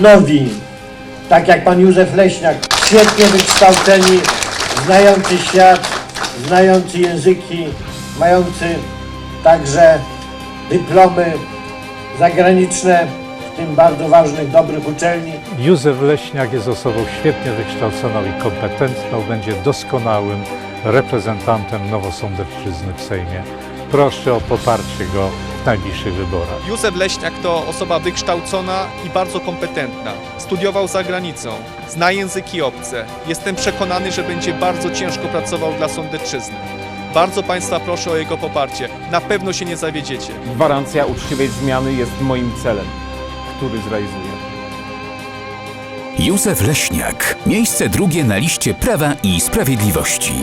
nowi, tak jak pan Józef Leśniak, świetnie wykształceni, znający świat, znający języki, mający także dyplomy zagraniczne, w tym bardzo ważnych, dobrych uczelni. Józef Leśniak jest osobą świetnie wykształconą i kompetentną, będzie doskonałym reprezentantem Nowosądecczyzny w Sejmie. Proszę o poparcie go w najbliższych wyborach. Józef Leśniak to osoba wykształcona i bardzo kompetentna. Studiował za granicą, zna języki obce. Jestem przekonany, że będzie bardzo ciężko pracował dla Sądecczyzny. Bardzo Państwa proszę o jego poparcie. Na pewno się nie zawiedziecie. Gwarancja uczciwej zmiany jest moim celem, który zrealizuję. Józef Leśniak, miejsce drugie na liście Prawa i Sprawiedliwości.